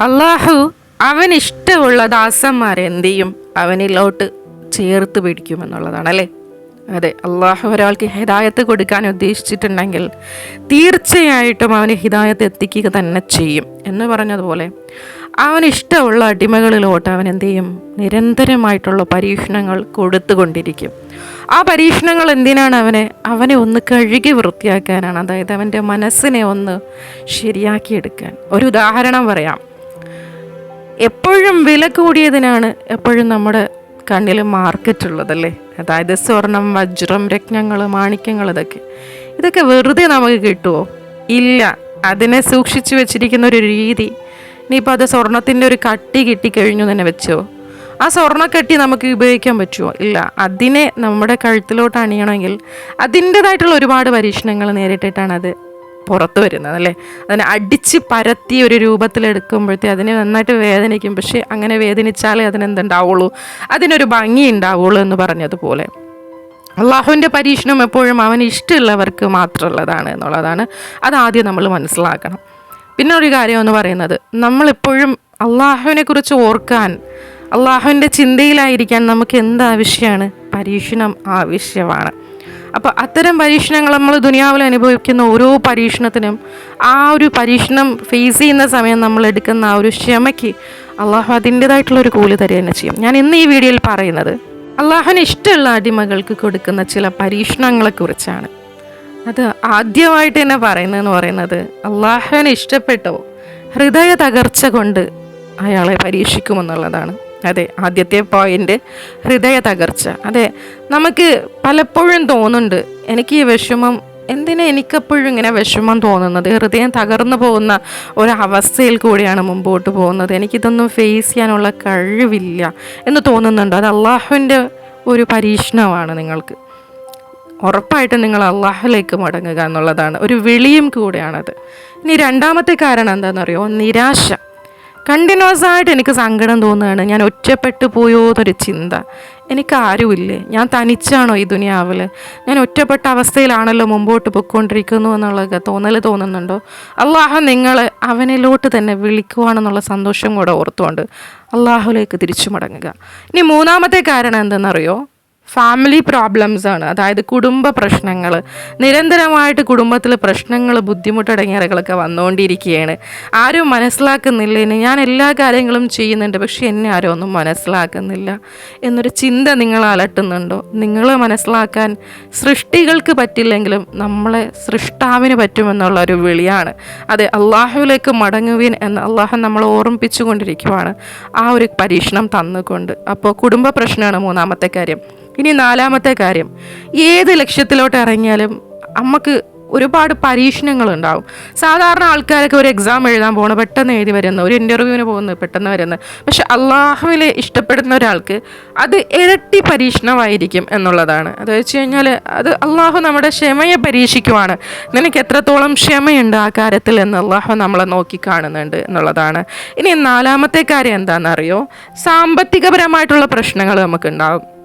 അള്ളാഹു അവൻ ഇഷ്ടമുള്ള ദാസന്മാരെ എന്ത് ചെയ്യും? അവനിലോട്ട് ചേർത്ത് പിടിക്കുമെന്നുള്ളതാണ് അല്ലേ? അതെ അള്ളാഹു ഒരാൾക്ക് ഹിദായത്ത് കൊടുക്കാൻ ഉദ്ദേശിച്ചിട്ടുണ്ടെങ്കിൽ തീർച്ചയായിട്ടും അവന് ഹിദായത്ത് എത്തിക്കുക തന്നെ ചെയ്യും. എന്ന് പറഞ്ഞതുപോലെ അവന് ഇഷ്ടമുള്ള അടിമകളിലോട്ട് അവൻ എന്ത് ചെയ്യും? നിരന്തരമായിട്ടുള്ള പരീക്ഷണങ്ങൾ കൊടുത്തുകൊണ്ടിരിക്കും. ആ പരീക്ഷണങ്ങൾ എന്തിനാണ് അവനെ? അവനെ ഒന്ന് കഴുകി വൃത്തിയാക്കാനാണ്. അതായത് അവന്റെ മനസ്സിനെ ഒന്ന് ശരിയാക്കിയെടുക്കാൻ. ഒരു ഉദാഹരണം പറയാം. എപ്പോഴും വില കൂടിയതിനാണ് എപ്പോഴും നമ്മുടെ കണ്ണിൽ മാർക്കറ്റ് ഉള്ളതല്ലേ? അതായത് സ്വർണം വജ്രം രത്നങ്ങൾ മാണിക്യങ്ങൾ ഇതൊക്കെ. ഇതൊക്കെ വെറുതെ നമുക്ക് കിട്ടുമോ ഇല്ല. അതിനെ സൂക്ഷിച്ചു വെച്ചിരിക്കുന്ന ഒരു രീതി. ഇനിയിപ്പോൾ അത് സ്വർണത്തിന്റെ ഒരു കട്ടി കിട്ടിക്കഴിഞ്ഞു തന്നെ വെച്ചോ? ആ സ്വർണക്കട്ടി നമുക്ക് ഉപയോഗിക്കാൻ പറ്റുമോ ഇല്ല. അതിനെ നമ്മുടെ കഴുത്തിലോട്ട് അണിയണമെങ്കിൽ അതിന്റെതായിട്ടുള്ള ഒരുപാട് പരീക്ഷണങ്ങൾ നേരിട്ടിട്ടാണ് അത് പുറത്ത് വരുന്നത് അല്ലേ? അതിനെ അടിച്ച് പരത്തി ഒരു രൂപത്തിലെടുക്കുമ്പോഴത്തേ അതിനെ നന്നായിട്ട് വേദനിക്കും. പക്ഷേ അങ്ങനെ വേദനിച്ചാലേ അതിനെന്തുണ്ടാവുള്ളൂ? അതിനൊരു ഭംഗി ഉണ്ടാവുള്ളൂ എന്ന് പറഞ്ഞതുപോലെ. അള്ളാഹുവിന്റെ പരീക്ഷണം എപ്പോഴും അവന് ഇഷ്ടമുള്ളവർക്ക് മാത്രമുള്ളതാണ് എന്നുള്ളതാണ്. അതാദ്യം നമ്മൾ മനസ്സിലാക്കണം. പിന്നെ ഒരു കാര്യം എന്ന് പറയുന്നത് നമ്മളെപ്പോഴും അള്ളാഹുവിനെ കുറിച്ച് ഓർക്കാൻ അള്ളാഹുവിന്റെ ചിന്തയിലായിരിക്കാൻ നമുക്ക് എന്ത് ആവശ്യമാണ്? പരീക്ഷണം ആവശ്യമാണ്. അപ്പോൾ അത്തരം പരീക്ഷണങ്ങൾ നമ്മൾ ദുനിയാവിൽ അനുഭവിക്കുന്ന ഓരോ പരീക്ഷണത്തിനും ആ ഒരു പരീക്ഷണം ഫേസ് ചെയ്യുന്ന സമയം നമ്മൾ എടുക്കുന്ന ആ ഒരു ക്ഷമയ്ക്ക് അള്ളാഹു അതിന്റെതായിട്ടുള്ള ഒരു കൂലി തരിക തന്നെ ചെയ്യും. ഞാൻ ഇന്ന് ഈ വീഡിയോയിൽ പറയുന്നത് അള്ളാഹുവിന് ഇഷ്ടമുള്ള അടിമകൾക്ക് കൊടുക്കുന്ന ചില പരീക്ഷണങ്ങളെക്കുറിച്ചാണ് അത് ആദ്യമായിട്ട് തന്നെ പറയുന്നതെന്ന് പറയുന്നത് അള്ളാഹുവിനെ ഇഷ്ടപ്പെട്ടോ ഹൃദയ തകർച്ച കൊണ്ട് അയാളെ പരീക്ഷിക്കുമെന്നുള്ളതാണ്. അതെ ആദ്യത്തെ പോയിന്റ് ഹൃദയ തകർച്ച. അതെ നമുക്ക് പലപ്പോഴും തോന്നുന്നുണ്ട് എനിക്ക് ഈ വിഷമം എന്തിനാ എനിക്കെപ്പോഴും ഇങ്ങനെ വിഷമം തോന്നുന്നത്? ഹൃദയം തകർന്നു പോകുന്ന ഒരവസ്ഥയിൽ കൂടിയാണ് മുമ്പോട്ട് പോകുന്നത്. എനിക്കിതൊന്നും ഫേസ് ചെയ്യാനുള്ള കഴിവില്ല എന്ന് തോന്നുന്നുണ്ട്. അത് അള്ളാഹുവിന്റെ ഒരു പരീക്ഷണമാണ് നിങ്ങൾക്ക്. ഉറപ്പായിട്ടും നിങ്ങൾ അള്ളാഹുലേക്ക് മടങ്ങുക എന്നുള്ളതാണ്. ഒരു വിളിയും കൂടെയാണത്. ഇനി രണ്ടാമത്തെ കാരണം എന്താണെന്നറിയോ? നിരാശ. കണ്ടിന്യൂസ് ആയിട്ട് എനിക്ക് സങ്കടം തോന്നുകയാണ്. ഞാൻ ഒറ്റപ്പെട്ടു പോയോ എന്നൊരു ചിന്ത. എനിക്ക് ആരുമില്ലേ? ഞാൻ തനിച്ചാണോ ഈ ദുനിയാവിൽ ഞാൻ ഒറ്റപ്പെട്ട അവസ്ഥയിലാണല്ലോ മുമ്പോട്ട് പൊയ്ക്കൊണ്ടിരിക്കുന്നു എന്നുള്ളതൊക്കെ തോന്നൽ തോന്നുന്നുണ്ടോ? അള്ളാഹു നിങ്ങൾ അവനിലോട്ട് തന്നെ വിളിക്കുവാണെന്നുള്ള സന്തോഷം കൂടെ ഓർത്തുകൊണ്ട് അള്ളാഹുലേക്ക് തിരിച്ചു മടങ്ങുക. ഇനി മൂന്നാമത്തെ കാരണം എന്തെന്നറിയോ? ഫാമിലി പ്രോബ്ലംസ് ആണ്. അതായത് കുടുംബ പ്രശ്നങ്ങൾ. നിരന്തരമായിട്ട് കുടുംബത്തിൽ പ്രശ്നങ്ങൾ ബുദ്ധിമുട്ടടങ്ങിയറകളൊക്കെ വന്നുകൊണ്ടിരിക്കുകയാണ്. ആരും മനസ്സിലാക്കുന്നില്ല. ഇനി ഞാൻ എല്ലാ കാര്യങ്ങളും ചെയ്യുന്നുണ്ട്. പക്ഷെ എന്നെ ആരും ഒന്നും മനസ്സിലാക്കുന്നില്ല. എന്നൊരു ചിന്ത നിങ്ങൾ അലട്ടുന്നുണ്ടോ? നിങ്ങൾ മനസ്സിലാക്കാൻ സൃഷ്ടികൾക്ക് പറ്റില്ലെങ്കിലും നമ്മളെ സൃഷ്ടാവിന് പറ്റുമെന്നുള്ള ഒരു വിളിയാണ്. അതെ അള്ളാഹുവിലേക്ക് മടങ്ങുവിൻ എന്ന് അള്ളാഹു നമ്മളെ ഓർമ്മിപ്പിച്ചുകൊണ്ടിരിക്കുവാണ്. ആ ഒരു പരീക്ഷണം തന്നുകൊണ്ട്. അപ്പോൾ കുടുംബ പ്രശ്നമാണ് മൂന്നാമത്തെ കാര്യം. ഇനി നാലാമത്തെ കാര്യം. ഏത് ലക്ഷ്യത്തിലോട്ട് ഇറങ്ങിയാലും നമുക്ക് ഒരുപാട് പരീക്ഷണങ്ങൾ ഉണ്ടാവും സാധാരണ ആൾക്കാരൊക്കെ ഒരു എക്സാം എഴുതാൻ പോകണ പെട്ടെന്ന് എഴുതി വരുന്ന ഒരു ഇന്റർവ്യൂവിന് പോകുന്നു പെട്ടെന്ന് വരുന്ന. പക്ഷെ അള്ളാഹുവിൽ ഇഷ്ടപ്പെടുന്ന ഒരാൾക്ക് അത് ഇരട്ടി പരീക്ഷണമായിരിക്കും എന്നുള്ളതാണ്. അത് വെച്ച് കഴിഞ്ഞാൽ അത് അള്ളാഹു നമ്മുടെ ക്ഷമയെ പരീക്ഷിക്കുവാണ്. നിനക്ക് എത്രത്തോളം ക്ഷമയുണ്ട് ആ കാര്യത്തിൽ എന്ന് അള്ളാഹു നമ്മളെ നോക്കി കാണുന്നുണ്ട് എന്നുള്ളതാണ്. ഇനി നാലാമത്തെ കാര്യം എന്താണെന്നറിയോ? സാമ്പത്തികപരമായിട്ടുള്ള പ്രശ്നങ്ങൾ നമുക്കുണ്ടാവും.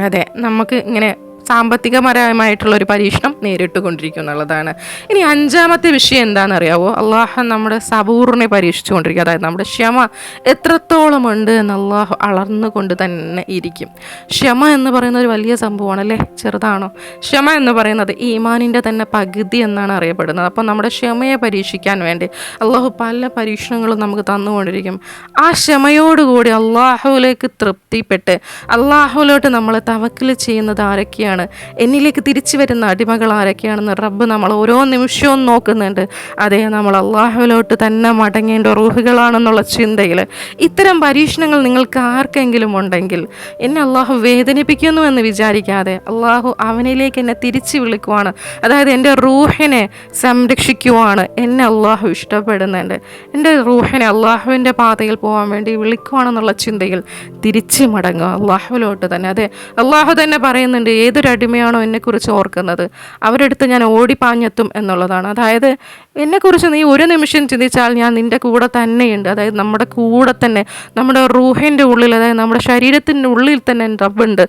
അതെ നമുക്ക് ഇങ്ങനെ സാമ്പത്തികപരമായിട്ടുള്ള ഒരു പരീക്ഷണം നേരിട്ട് കൊണ്ടിരിക്കും എന്നുള്ളതാണ്. ഇനി അഞ്ചാമത്തെ വിഷയം എന്താണെന്നറിയാവോ? അള്ളാഹു നമ്മുടെ സബൂറിനെ പരീക്ഷിച്ചു കൊണ്ടിരിക്കും. അതായത് നമ്മുടെ ക്ഷമ എത്രത്തോളം ഉണ്ട് എന്ന് അള്ളാഹു അളർന്നുകൊണ്ട് തന്നെ ഇരിക്കും. ക്ഷമ എന്ന് പറയുന്ന ഒരു വലിയ സംഭവമാണ് അല്ലേ ചെറുതാണോ? ക്ഷമ എന്ന് പറയുന്നത് ഈമാനിന്റെ തന്നെ പകുതി എന്നാണ് അറിയപ്പെടുന്നത്. അപ്പോൾ നമ്മുടെ ക്ഷമയെ പരീക്ഷിക്കാൻ വേണ്ടി അള്ളാഹു പല പരീക്ഷണങ്ങളും നമുക്ക് തന്നുകൊണ്ടിരിക്കും. ആ ക്ഷമയോടുകൂടി അള്ളാഹുവിലേക്ക് തൃപ്തിപ്പെട്ട് അള്ളാഹുവിലോട്ട് നമ്മൾ തവക്കിൽ ചെയ്യുന്നത് ആരൊക്കെയാണ്? എന്നിലേക്ക് തിരിച്ചു വരുന്ന അടിമകൾ ആരൊക്കെയാണെന്ന് റബ്ബ് നമ്മൾ ഓരോ നിമിഷവും നോക്കുന്നുണ്ട്. അതേ നമ്മൾ അള്ളാഹുവിലോട്ട് തന്നെ മടങ്ങേണ്ട റൂഹുകളാണെന്നുള്ള ചിന്തയിൽ. ഇത്തരം പരീക്ഷണങ്ങൾ നിങ്ങൾക്ക് ആർക്കെങ്കിലും ഉണ്ടെങ്കിൽ എന്നെ അള്ളാഹു വേദനിപ്പിക്കുന്നു എന്ന് വിചാരിക്കാതെ അള്ളാഹു അവനിലേക്ക് എന്നെ തിരിച്ചു വിളിക്കുവാണ്. അതായത് എന്റെ റൂഹിനെ സംരക്ഷിക്കുവാണ് എന്നെ അള്ളാഹു ഇഷ്ടപ്പെടുന്നുണ്ട്. എന്റെ റൂഹിനെ അള്ളാഹുവിന്റെ പാതയിൽ പോകാൻ വേണ്ടി വിളിക്കുവാണെന്നുള്ള ചിന്തയിൽ തിരിച്ചു മടങ്ങുക അള്ളാഹുവിലോട്ട് തന്നെ. അതെ അള്ളാഹു തന്നെ പറയുന്നുണ്ട് ഏതൊരു അടിമയാണോ എന്നെക്കുറിച്ച് ഓർക്കുന്നത്. അവരെടുത്ത് ഞാൻ ഓടിപ്പാഞ്ഞെത്തും എന്നുള്ളതാണ്. അതായത് എന്നെക്കുറിച്ച് നീ ഒരു നിമിഷം ചിന്തിച്ചാൽ ഞാൻ നിന്റെ കൂടെ തന്നെയുണ്ട്. അതായത് നമ്മുടെ കൂടെ തന്നെ നമ്മുടെ റൂഹിന്റെ ഉള്ളിൽ അതായത് നമ്മുടെ ശരീരത്തിന്റെ ഉള്ളിൽ തന്നെ റബ്ബുണ്ട്.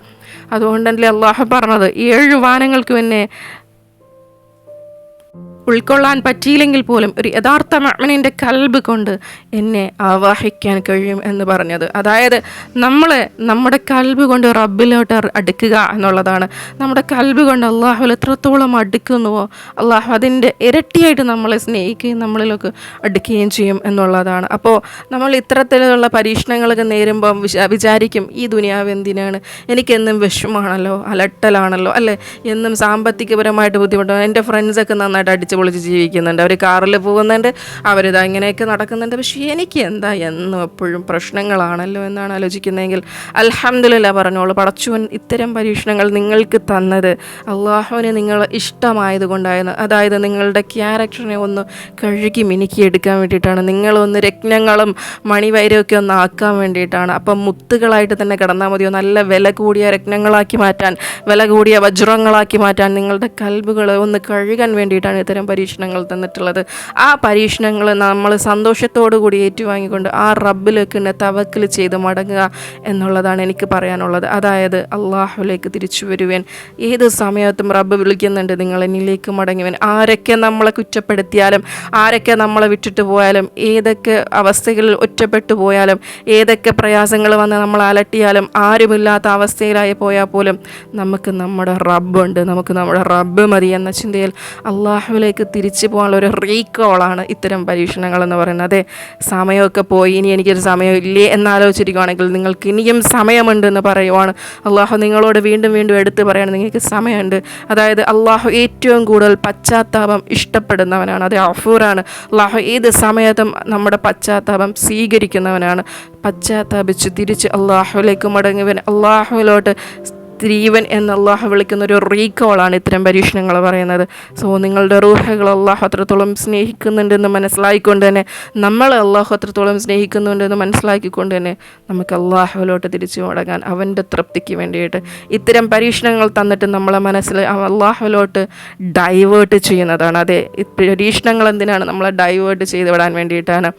അതുകൊണ്ടല്ലേ അള്ളാഹു പറഞ്ഞത് ഏഴ് വാനങ്ങൾക്കും എന്നെ ഉൾക്കൊള്ളാൻ പറ്റിയില്ലെങ്കിൽ പോലും ഒരു യഥാർത്ഥ മഅ്മിനിന്റെ കൽബ് കൊണ്ട് എന്നെ ആവാഹിക്കാൻ കഴിയും എന്ന് പറഞ്ഞത്. അതായത് നമ്മൾ നമ്മുടെ കൽബ് കൊണ്ട് റബ്ബിലോട്ട് അടുക്കുക എന്നുള്ളതാണ്. നമ്മുടെ കൽബ് കൊണ്ട് അള്ളാഹു എത്രത്തോളം അടുക്കുന്നുവോ അള്ളാഹു അതിന്റെ ഇരട്ടിയായിട്ട് നമ്മളെ സ്നേഹിക്കുകയും നമ്മളിലൊക്കെ അടുക്കുകയും ചെയ്യും എന്നുള്ളതാണ്. അപ്പോൾ നമ്മൾ ഇത്തരത്തിലുള്ള പരീക്ഷണങ്ങളൊക്കെ നേരുമ്പം വിചാ വിചാരിക്കും ഈ ദുനിയാവ് എന്തിനാണ്? എനിക്കെന്നും വിഷമാണല്ലോ അലട്ടലാണല്ലോ അല്ലേ? എന്നും സാമ്പത്തികപരമായിട്ട് ബുദ്ധിമുട്ടാണ് എന്റെ ഫ്രണ്ട്സൊക്കെ നന്നായിട്ട് അടിച്ച് പൊളിച്ച് ജീവിക്കുന്നുണ്ട്. അവർ കാറിൽ പോകുന്നുണ്ട്. അവരിതാ ഇങ്ങനെയൊക്കെ നടക്കുന്നുണ്ട്. പക്ഷേ എനിക്ക് എന്താ എന്നും എപ്പോഴും പ്രശ്നങ്ങളാണല്ലോ എന്നാണ് ആലോചിക്കുന്നതെങ്കിൽ അലഹമില്ല പറഞ്ഞോളൂ. പടച്ചുവൻ ഇത്തരം പരീക്ഷണങ്ങൾ നിങ്ങൾക്ക് തന്നത് അള്ളാഹുവിന് നിങ്ങൾ ഇഷ്ടമായതുകൊണ്ടായിരുന്നു. അതായത് നിങ്ങളുടെ ക്യാരക്ടറിനെ ഒന്ന് കഴുകി മിനുക്കിയെടുക്കാൻ വേണ്ടിയിട്ടാണ്. നിങ്ങളൊന്ന് രത്നങ്ങളും മണിവൈരമൊക്കെ ഒന്ന് ആക്കാൻ വേണ്ടിയിട്ടാണ്. അപ്പം മുത്തുകളായിട്ട് തന്നെ കിടന്നാൽ മതിയോ? നല്ല വില കൂടിയ രത്നങ്ങളാക്കി മാറ്റാൻ വില കൂടിയ വജ്രങ്ങളാക്കി മാറ്റാൻ നിങ്ങളുടെ കൽബുകളെ ഒന്ന് കഴുകാൻ വേണ്ടിയിട്ടാണ് ഇത്തരം പരീക്ഷണങ്ങൾ തന്നിട്ടുള്ളത്. ആ പരീക്ഷണങ്ങൾ നമ്മൾ സന്തോഷത്തോടു കൂടി ഏറ്റുവാങ്ങിക്കൊണ്ട് ആ റബ്ബിലേക്ക് തന്നെ തവക്കൽ ചെയ്ത് മടങ്ങുക എന്നുള്ളതാണ് എനിക്ക് പറയാനുള്ളത്. അതായത് അള്ളാഹുലേക്ക് തിരിച്ചു വരുവാൻ. ഏത് സമയത്തും റബ്ബ് വിളിക്കുന്നുണ്ട് നിങ്ങൾ എന്നിലേക്ക് മടങ്ങുവാൻ. ആരൊക്കെ നമ്മളെ കുറ്റപ്പെടുത്തിയാലും ആരൊക്കെ നമ്മളെ വിട്ടിട്ട് പോയാലും ഏതൊക്കെ അവസ്ഥകളിൽ ഒറ്റപ്പെട്ടു പോയാലും ഏതൊക്കെ പ്രയാസങ്ങൾ വന്ന് നമ്മൾ അലട്ടിയാലും ആരുമില്ലാത്ത അവസ്ഥയിലായി പോയാൽ പോലും നമുക്ക് നമ്മുടെ റബ്ബുണ്ട് നമുക്ക് നമ്മുടെ റബ്ബ് മതി എന്ന ചിന്തയിൽ അള്ളാഹുവിലേക്ക് തിരിച്ചു പോകാനുള്ള ഒരു റീകോളാണ് ഇത്തരം പരീക്ഷണങ്ങൾ എന്ന് പറയുന്നത്. അതെ സമയമൊക്കെ പോയി ഇനി എനിക്കൊരു സമയം ഇല്ലേ എന്നാലോചിച്ചിരിക്കുകയാണെങ്കിൽ നിങ്ങൾക്ക് ഇനിയും സമയമുണ്ട് എന്ന് പറയുവാണ്. അള്ളാഹു നിങ്ങളോട് വീണ്ടും വീണ്ടും എടുത്ത് പറയുകയാണ് നിങ്ങൾക്ക് സമയമുണ്ട്. അതായത് അള്ളാഹു ഏറ്റവും കൂടുതൽ പശ്ചാത്താപം ഇഷ്ടപ്പെടുന്നവനാണ്. അതെ അഫൂറാണ്. അള്ളാഹു ഏത് സമയത്തും നമ്മുടെ പശ്ചാത്താപം സ്വീകരിക്കുന്നവനാണ്. പശ്ചാത്താപിച്ച് തിരിച്ച് അള്ളാഹുലേക്ക് മടങ്ങുവൻ അള്ളാഹുവിലോട്ട് സ്ത്രീവൻ എന്ന് അള്ളാഹു വിളിക്കുന്ന ഒരു റീകോളാണ് ഇത്തരം പരീക്ഷണങ്ങൾ പറയുന്നത്. സോ നിങ്ങളുടെ റൂഹകൾ അള്ളാഹു അത്രത്തോളം സ്നേഹിക്കുന്നുണ്ടെന്ന് മനസ്സിലാക്കിക്കൊണ്ട് തന്നെ നമ്മൾ അള്ളാഹു അത്രത്തോളം സ്നേഹിക്കുന്നുണ്ടെന്ന് മനസ്സിലാക്കിക്കൊണ്ട് തന്നെ നമുക്ക് അള്ളാഹുവിലോട്ട് തിരിച്ചു മടങ്ങാൻ അവന്റെ തൃപ്തിക്ക് വേണ്ടിയിട്ട് ഇത്തരം പരീക്ഷണങ്ങൾ തന്നിട്ട് നമ്മളെ മനസ്സിൽ അള്ളാഹുവിലോട്ട് ഡൈവേർട്ട് ചെയ്യുന്നതാണ്. അതെ പരീക്ഷണങ്ങൾ എന്തിനാണ് നമ്മളെ ഡൈവേർട്ട് ചെയ്ത് വിടാൻ വേണ്ടിയിട്ടാണ്?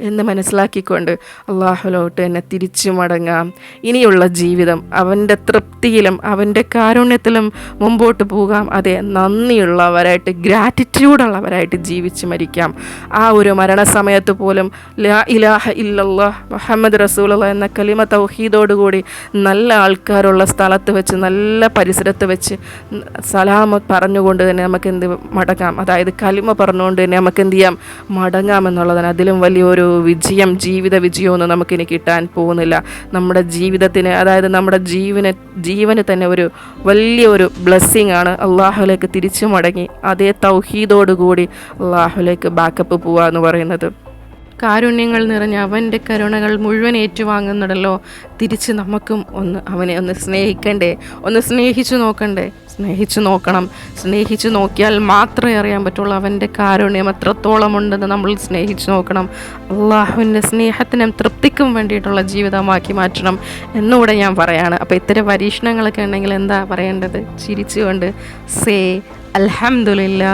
എന്ന് മനസ്സിലാക്കിക്കൊണ്ട് അള്ളാഹുലോട്ട് എന്നെ തിരിച്ചു മടങ്ങാം. ഇനിയുള്ള ജീവിതം അവന്റെ തൃപ്തിയിലും അവന്റെ കാരുണ്യത്തിലും മുമ്പോട്ട് പോകാം. അതെ നന്ദിയുള്ളവരായിട്ട് ഗ്രാറ്റിറ്റ്യൂഡുള്ളവരായിട്ട് ജീവിച്ച് മരിക്കാം. ആ ഒരു മരണസമയത്ത് പോലും ലാ ഇലാഹ ഇല്ലല്ലാ മുഹമ്മദ് റസൂലുള്ള എന്ന കലിമ തൗഹീദോടുകൂടി നല്ല ആൾക്കാരുള്ള സ്ഥലത്ത് വെച്ച് നല്ല പരിസരത്ത് വെച്ച് സലാമ പറഞ്ഞുകൊണ്ട് തന്നെ നമുക്ക് എന്ത് മടങ്ങാം. അതായത് കലിമ പറഞ്ഞുകൊണ്ട് തന്നെ നമുക്ക് എന്ത് ചെയ്യാം? മടങ്ങാം എന്നുള്ളതാണ് അതിലും വലിയൊരു വിജയം ജീവിത വിജയമൊന്നും നമുക്കിനി കിട്ടാൻ പോകുന്നില്ല. നമ്മുടെ ജീവിതത്തിന് അതായത് നമ്മുടെ ജീവന് ജീവന് തന്നെ ഒരു വലിയ ഒരു ബ്ലെസ്സിങ് ആണ്. അള്ളാഹുലേക്ക് തിരിച്ചു മടങ്ങി അതേ തൗഹീദോടുകൂടി അള്ളാഹുലേക്ക് ബാക്കപ്പ് പോവുക എന്ന് പറയുന്നത്. കാരുണ്യങ്ങൾ നിറഞ്ഞ അവന്റെ കരുണകൾ മുഴുവൻ ഏറ്റുവാങ്ങുന്നുണ്ടല്ലോ തിരിച്ച് നമുക്കും ഒന്ന് അവനെ ഒന്ന് സ്നേഹിക്കണ്ടേ? ഒന്ന് സ്നേഹിച്ചു നോക്കണ്ടേ? സ്നേഹിച്ചു നോക്കണം. സ്നേഹിച്ചു നോക്കിയാൽ മാത്രമേ അറിയാൻ പറ്റുള്ളൂ അവന്റെ കാരുണ്യം എത്രത്തോളം ഉണ്ടെന്ന് നമ്മൾ സ്നേഹിച്ചു നോക്കണം. അള്ളാഹുവിന്റെ സ്നേഹത്തിനും തൃപ്തിക്കും വേണ്ടിയിട്ടുള്ള ജീവിതമാക്കി മാറ്റണം എന്നുകൂടെ ഞാൻ പറയാണ്. അപ്പോൾ ഇത്തരം പരീക്ഷണങ്ങളൊക്കെ ഉണ്ടെങ്കിൽ എന്താ പറയേണ്ടത്? ചിരിച്ചുകൊണ്ട് സേ അൽഹംദുലില്ലാ